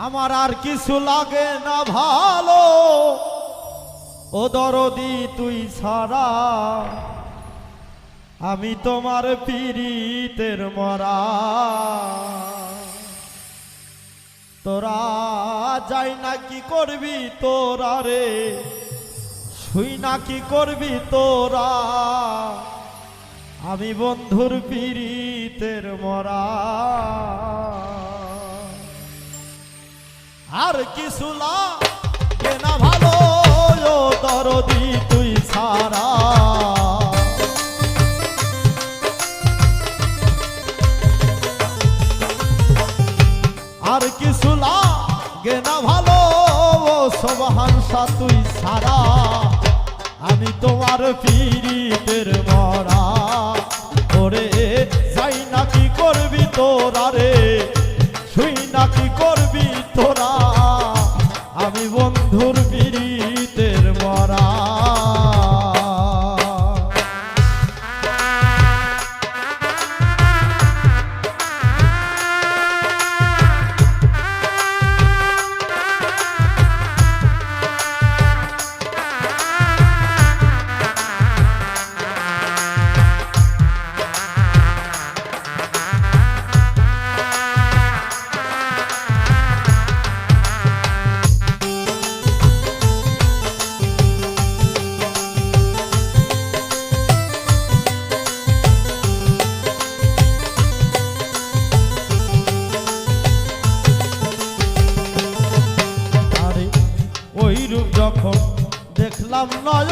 আমার আর কিছু লাগে না ভালো। ও দরদি, তুই ছাড়া আমি তোমার পীড়িতের মরা। তোরা যাই না কি করবি তোরা রে? শুই না কি করবি তোরা? আমি বন্ধুর পীড়িতের মরা। আর কিছু না ভালো দরদি, তুই সারা আর কিছু লাগে না ভালো, ও সবহানসা তুই সারা আমি তোমার পীড়িতের মরা। ওরে, যাই না কি করবি তোরা রে? শুই না কি করবি তোরা? আমি বন্ধুর পীড়িতের দেখলাম নয়নে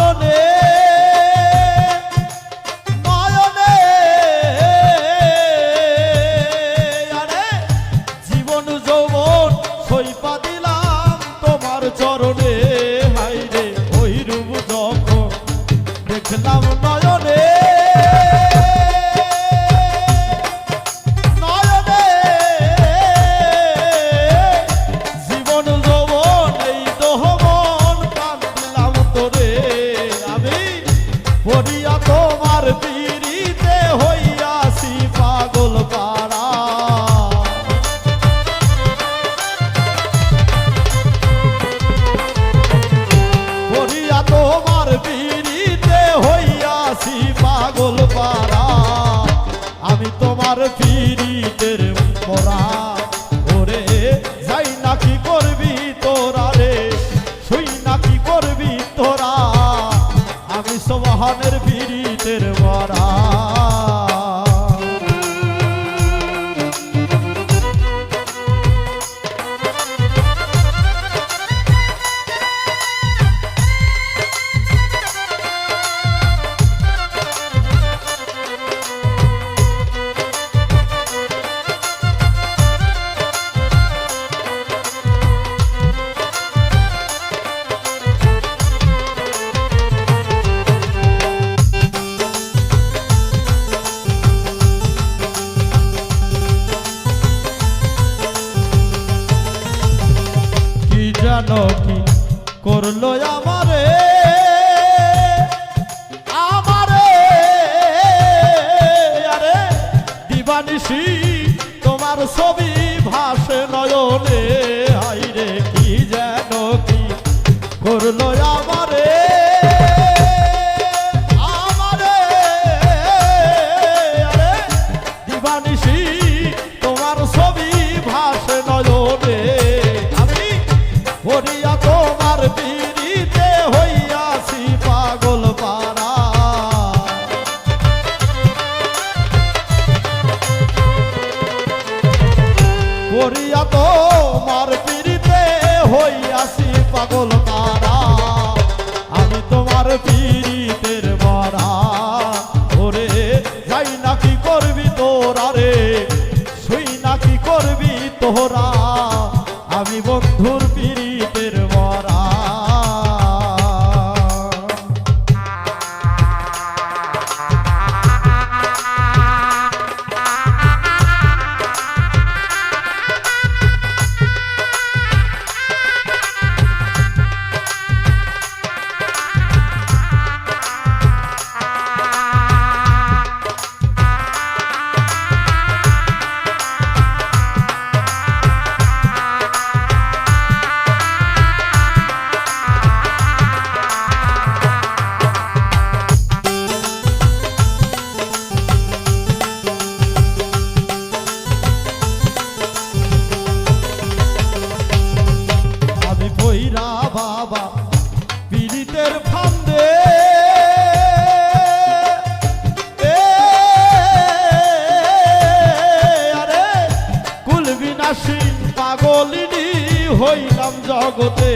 দিবানিসি তোমার ছবি ভাসে নয়নে। হাইরে কি যেন কি করল পাগল পাড়া আমি তোমার পীড়িতের মারা। ওরে, যাই নাকি করবি তোরা রে? শুই নাকি করবি তোরা?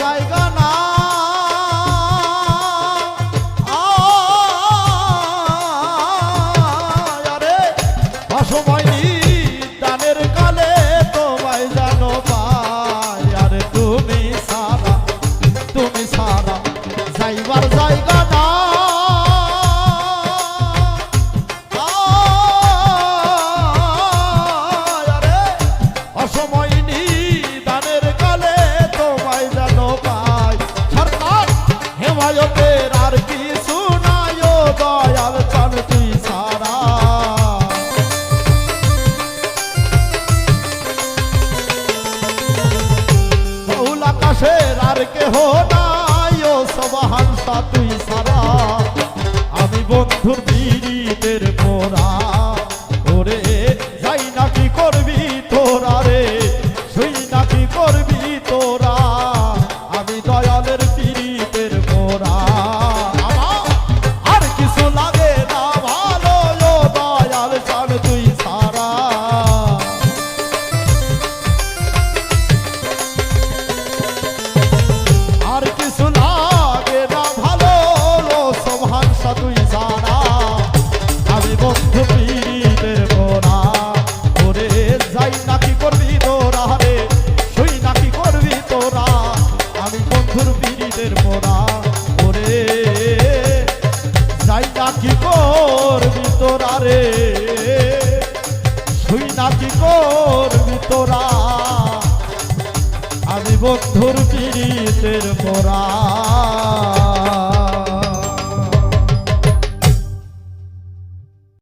জায়গা না হো কর ভিতরারে। শুই নাচি কর ভিতরা? আমি বন্ধুর পীড়িতের মোরা